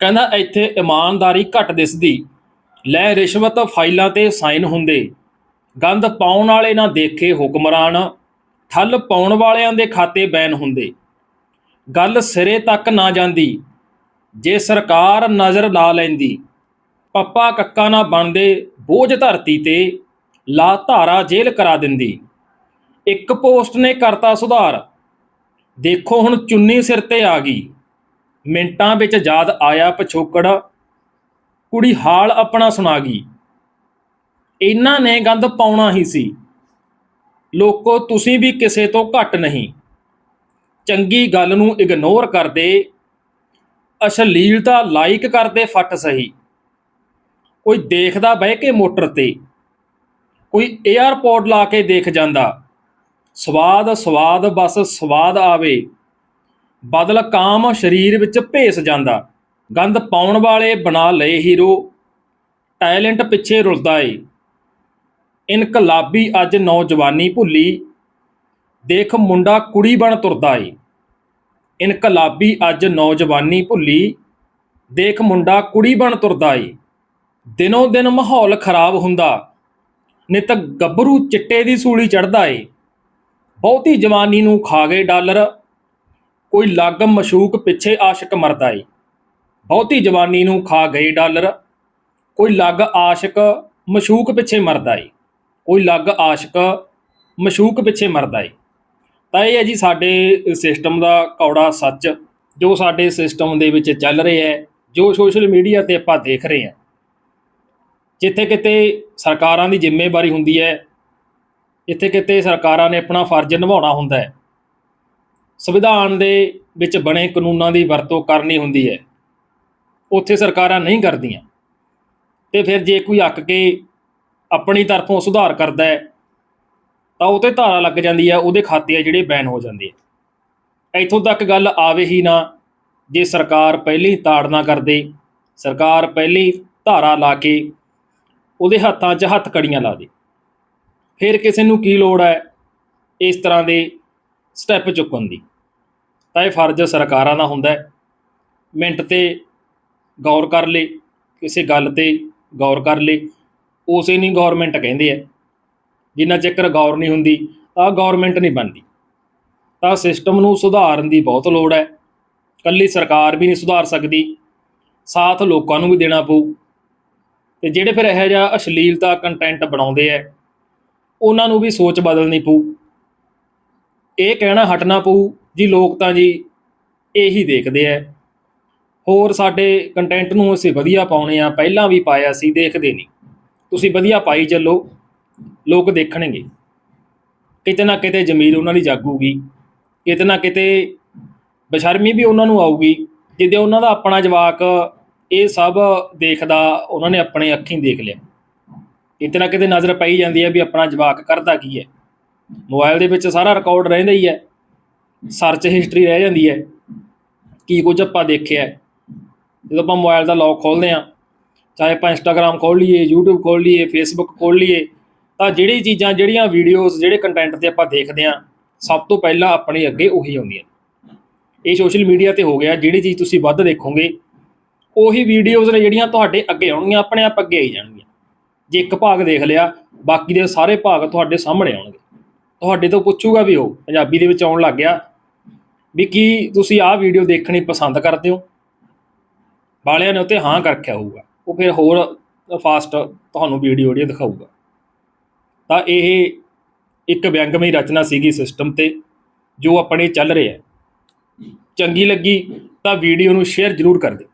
ਕਹਿੰਦਾ ਇੱਥੇ ਇਮਾਨਦਾਰੀ ਘੱਟ ਦਿਸਦੀ। ਲੈ ਰਿਸ਼ਵਤ ਫਾਈਲਾਂ ਤੇ ਸਾਈਨ ਹੁੰਦੇ। ਗੰਦ ਪਾਉਣ ਵਾਲੇ ਨਾ ਦੇਖੇ ਹੁਕਮਰਾਨ। ਠੱਲ ਪਾਉਣ ਵਾਲਿਆਂ ਦੇ ਖਾਤੇ ਬੈਨ ਹੁੰਦੇ। ਗੱਲ ਸਿਰੇ ਤੱਕ ਨਾ ਜਾਂਦੀ। ਜੇ ਸਰਕਾਰ ਨਜ਼ਰ ਲਾ ਲੈਂਦੀ। ਪੱਪਾ ਕੱਕਾ ਨਾ ਬਣਦੇ ਬੋਝ ਧਰਤੀ ਤੇ। ਲਾ ਧਾਰਾ ਜੇਲ੍ਹ ਕਰਾ ਦਿੰਦੀ। ਇੱਕ ਪੋਸਟ ਨੇ ਕਰਤਾ ਸੁਧਾਰ। ਦੇਖੋ ਹੁਣ ਚੁੰਨੀ ਸਿਰ ਤੇ ਆ ਗਈ। ਮਿੰਟਾਂ ਵਿੱਚ ਯਾਦ ਆਇਆ ਪਿਛੋਕੜ। ਕੁੜੀ ਹਾਲ ਆਪਣਾ ਸੁਣਾ ਗਈ। ਇਹਨਾਂ ਨੇ ਗੰਦ ਪਾਉਣਾ ਹੀ ਸੀ। ਲੋਕੋ, ਤੁਸੀਂ ਵੀ ਕਿਸੇ ਤੋਂ ਘੱਟ ਨਹੀਂ। ਚੰਗੀ ਗੱਲ ਨੂੰ ਇਗਨੋਰ ਕਰਦੇ। ਅਸ਼ਲੀਲਤਾ ਲਾਈਕ ਕਰਦੇ ਫੱਟ ਸਹੀ। ਕੋਈ ਦੇਖਦਾ ਬਹਿ ਕੇ ਮੋਟਰ ਤੇ। ਕੋਈ 에ਅਰਪੋਰਟ ਲਾ ਕੇ ਦੇਖ ਜਾਂਦਾ। ਸਵਾਦ ਸਵਾਦ ਬਸ ਸਵਾਦ ਆਵੇ। ਬਦਲ ਕਾਮ ਸਰੀਰ ਵਿੱਚ ਭੇਸ ਜਾਂਦਾ। ਗੰਦ ਪਾਉਣ ਵਾਲੇ ਬਣਾ ਲਏ ਹੀਰੋ। ਟੈਲੈਂਟ ਪਿੱਛੇ ਰੁਲਦਾ ਏ। ਇਨਕਲਾਬੀ ਅੱਜ ਨੌਜਵਾਨੀ ਭੁੱਲੀ। ਦੇਖ ਮੁੰਡਾ ਕੁੜੀ ਬਣ ਤੁਰਦਾ ਏ। ਇਨਕਲਾਬੀ ਅੱਜ ਨੌਜਵਾਨੀ ਭੁੱਲੀ। ਦੇਖ ਮੁੰਡਾ ਕੁੜੀ ਬਣ ਤੁਰਦਾ ਏ। ਦਿਨੋਂ ਦਿਨ ਮਾਹੌਲ ਖਰਾਬ ਹੁੰਦਾ। ਨਿਤ ਗੱਭਰੂ ਚਿੱਟੇ ਦੀ ਸੂਲੀ ਚੜਦਾ ਏ। ਬਹੁਤੀ ਜਵਾਨੀ ਨੂੰ ਖਾ ਗਏ ਡਾਲਰ। ਕੋਈ ਲੱਗ ਮਸ਼ੂਕ ਪਿੱਛੇ ਆਸ਼ਿਕ ਮਰਦਾ ਏ। ਬਹੁਤੀ ਜਵਾਨੀ ਨੂੰ ਖਾ ਗਏ ਡਾਲਰ। ਕੋਈ ਲੱਗ ਆਸ਼ਿਕ ਮਸ਼ੂਕ ਪਿੱਛੇ ਮਰਦਾ ਏ। ਕੋਈ ਲੱਗ ਆਸ਼ਿਕ ਮਸ਼ੂਕ ਪਿੱਛੇ ਮਰਦਾ ਏ। ਤਾਂ ਇਹ ਹੈ ਜੀ ਸਾਡੇ ਸਿਸਟਮ ਦਾ ਕੌੜਾ ਸੱਚ, ਜੋ ਸਾਡੇ ਸਿਸਟਮ ਦੇ ਵਿੱਚ ਚੱਲ ਰਿਹਾ ਹੈ, ਜੋ ਸੋਸ਼ਲ ਮੀਡੀਆ ਤੇ ਆਪਾਂ ਦੇਖ ਰਹੇ ਹਾਂ। ਜਿੱਥੇ ਕਿਤੇ ਸਰਕਾਰਾਂ ਦੀ ਜ਼ਿੰਮੇਵਾਰੀ ਹੁੰਦੀ ਹੈ ਜਿੱਥੇ ਕਿਤੇ ਸਰਕਾਰਾਂ ਨੇ ਆਪਣਾ ਫਰਜ਼ ਨਿਭਾਉਣਾ ਹੁੰਦਾ ਹੈ। ਸੰਵਿਧਾਨ ਦੇ ਵਿੱਚ ਬਣੇ ਕਾਨੂੰਨਾਂ ਦੀ ਵਰਤੋਂ ਕਰਨੀ ਹੁੰਦੀ ਹੈ। ਉੱਥੇ ਸਰਕਾਰਾਂ ਨਹੀਂ ਕਰਦੀਆਂ। ਤੇ ਫਿਰ ਜੇ ਕੋਈ ਅੱਕ ਕੇ ਆਪਣੀ ਤਰਫੋਂ ਸੁਧਾਰ ਕਰਦਾ ਹੈ, ਤਾਂ ਉਹ ਤੇ ਧਾਰਾ ਲੱਗ ਜਾਂਦੀ ਹੈ, ਉਹਦੇ ਖਾਤੇ ਆ ਜਿਹੜੇ ਬੈਨ ਹੋ ਜਾਂਦੇ ਆ। ਇੱਥੋਂ ਤੱਕ ਗੱਲ ਆਵੇ ਹੀ ਨਾ, ਜੇ ਸਰਕਾਰ ਪਹਿਲੀ ਤਾੜਨਾ ਕਰਦੇ, ਸਰਕਾਰ ਪਹਿਲੀ ਧਾਰਾ ਲਾ ਕੇ ਉਹਦੇ ਹੱਥਾਂ 'ਚ ਹੱਥ ਕੜੀਆਂ ਲਾ ਦੇ। ਫਿਰ ਕਿਸੇ ਨੂੰ ਕੀ ਲੋੜ ਹੈ ਇਸ ਤਰ੍ਹਾਂ ਦੇ ਸਟੈਪ ਚੁੱਕਣ ਦੀ? ਤਾਂ ਇਹ ਫਰਜ਼ ਸਰਕਾਰਾਂ ਦਾ ਹੁੰਦਾ ਹੈ। ਮਿੰਟ ਤੇ ਗੌਰ ਕਰ ਲੇ, ਕਿਸੇ ਗੱਲ ਤੇ ਗੌਰ ਕਰ ਲੇ, ਉਸੇ ਨਹੀਂ ਗਵਰਨਮੈਂਟ ਕਹਿੰਦੇ ਆ। ਜਿੰਨਾ ਚੱਕਰ ਗੌਰ ਨਹੀਂ ਹੁੰਦੀ, ਤਾਂ ਗਵਰਨਮੈਂਟ ਨਹੀਂ ਬਣਦੀ। ਤਾਂ ਸਿਸਟਮ ਨੂੰ ਸੁਧਾਰਨ ਦੀ ਬਹੁਤ ਲੋੜ ਹੈ। ਕੱਲੀ ਸਰਕਾਰ ਵੀ ਨਹੀਂ ਸੁਧਾਰ ਸਕਦੀ, ਸਾਥ ਲੋਕਾਂ ਨੂੰ ਵੀ ਦੇਣਾ ਪਊ। ਤੇ ਜਿਹੜੇ ਫਿਰ ਇਹੋ ਜਿਹਾ ਅਸ਼ਲੀਲਤਾ ਕੰਟੈਂਟ ਬਣਾਉਂਦੇ ਆ, ਉਹਨਾਂ ਨੂੰ ਵੀ ਸੋਚ ਬਦਲਣੀ ਪਊ। ਇਹ ਕਹਿਣਾ ਹਟਣਾ ਪਊ ਜੀ, ਲੋਕ ਤਾਂ ਜੀ ਇਹੀ ਦੇਖਦੇ ਆ ਹੋਰ ਸਾਡੇ ਕੰਟੈਂਟ ਨੂੰ ਅਸੀਂ ਵਧੀਆ ਪਾਉਣੇ ਆ, ਪਹਿਲਾਂ ਵੀ ਪਾਇਆ ਸੀ, ਦੇਖਦੇ ਨਹੀਂ। ਤੁਸੀਂ ਵਧੀਆ ਪਾਈ ਚੱਲੋ, ਲੋਕ ਦੇਖਣਗੇ। ਕਿਤੇ ਨਾ ਕਿਤੇ ਜ਼ਮੀਰ ਉਹਨਾਂ ਦੀ ਜਾਗੂਗੀ, ਕਿਤੇ ਨਾ ਕਿਤੇ ਬਸ਼ਰਮੀ ਵੀ ਉਹਨਾਂ ਨੂੰ ਆਊਗੀ, ਜਿੱਦੇ ਉਹਨਾਂ ਦਾ ਆਪਣਾ ਜਵਾਕ ਇਹ ਸਭ ਦੇਖਦਾ, ਉਹਨਾਂ ਨੇ ਆਪਣੇ ਅੱਖੀਂ ਦੇਖ ਲਿਆ। ਕਿਤੇ ਨਾ ਕਿਤੇ ਨਜ਼ਰ ਪਈ ਜਾਂਦੀ ਹੈ ਵੀ ਆਪਣਾ ਜਵਾਕ ਕਰਦਾ ਕੀ ਹੈ ਮੋਬਾਈਲ ਦੇ ਵਿੱਚ ਸਾਰਾ ਰਿਕਾਰਡ ਰਹਿੰਦਾ ਹੀ ਹੈ ਸਰਚ ਹਿਸਟਰੀ ਰਹਿ ਜਾਂਦੀ ਹੈ, ਕੀ ਕੁਝ ਆਪਾਂ ਦੇਖਿਆ ਜਦੋਂ ਆਪਾਂ ਮੋਬਾਈਲ ਦਾ ਲੌਕ ਖੋਲ੍ਹਦੇ ਆ ਚਾਹੇ ਆਪਾਂ ਇੰਸਟਾਗ੍ਰam ਖੋਲ ਲਈਏ, YouTube ਖੋਲ ਲਈਏ, Facebook ਖੋਲ ਲਈਏ, ਤਾਂ ਜਿਹੜੀ ਚੀਜ਼ਾਂ, ਜਿਹੜੀਆਂ ਵੀਡੀਓਜ਼ ਜਿਹੜੇ ਕੰਟੈਂਟ ਤੇ ਆਪਾਂ ਦੇਖਦੇ ਆ ਸਭ ਤੋਂ ਪਹਿਲਾਂ ਆਪਣੇ ਅੱਗੇ ਉਹੀ ਆਉਂਦੀਆਂ ਇਹ ਸੋਸ਼ਲ ਮੀਡੀਆ ਤੇ ਹੋ ਗਿਆ, ਜਿਹੜੀ ਚੀਜ਼ ਤੁਸੀਂ ਵੱਧ ਦੇਖੋਗੇ, ਉਹੀ ਵੀਡੀਓਜ਼ ਨੇ ਜਿਹੜੀਆਂ ਤੁਹਾਡੇ ਅੱਗੇ ਆਉਣਗੀਆਂ, ਆਪਣੇ ਆਪ ਅੱਗੇ ਆਈ ਜਾਣਗੀਆਂ। ਜੇ ਇੱਕ ਭਾਗ ਦੇਖ ਲਿਆ, ਬਾਕੀ ਦੇ ਸਾਰੇ ਭਾਗ ਤੁਹਾਡੇ ਸਾਹਮਣੇ ਆਉਣਗੇ। ਤੁਹਾਡੇ ਤੋਂ ਪੁੱਛੂਗਾ ਵੀ ਉਹ ਪੰਜਾਬੀ ਦੇ ਵਿੱਚ ਆਉਣ ਲੱਗ ਗਿਆ ਵੀ ਕੀ ਤੁਸੀਂ ਆਹ ਵੀਡੀਓ ਦੇਖਣੀ ਪਸੰਦ ਕਰਦੇ ਹੋ? ਵਾਲਿਆਂ ਨੇ ਉੱਤੇ ਹਾਂ ਕਰ ਰੱਖਿਆ ਹੋਊਗਾ। ਉਹ ਫਿਰ ਹੋਰ ਫਾਸਟ ਤੁਹਾਨੂੰ ਵੀਡੀਓ ਜਿਹੜੀ ਦਿਖਾਊਗਾ। ਤਾਂ ਇਹ ਇੱਕ ਵਿਅੰਗਮਈ ਰਚਨਾ ਸੀਗੀ ਸਿਸਟਮ ਤੇ, ਜੋ ਆਪਣੇ ਚੱਲ ਰਿਹਾ ਚੰਗੀ ਲੱਗੀ ਤਾਂ ਵੀਡੀਓ ਨੂੰ ਸ਼ੇਅਰ ਜ਼ਰੂਰ ਕਰ ਦਿਓ।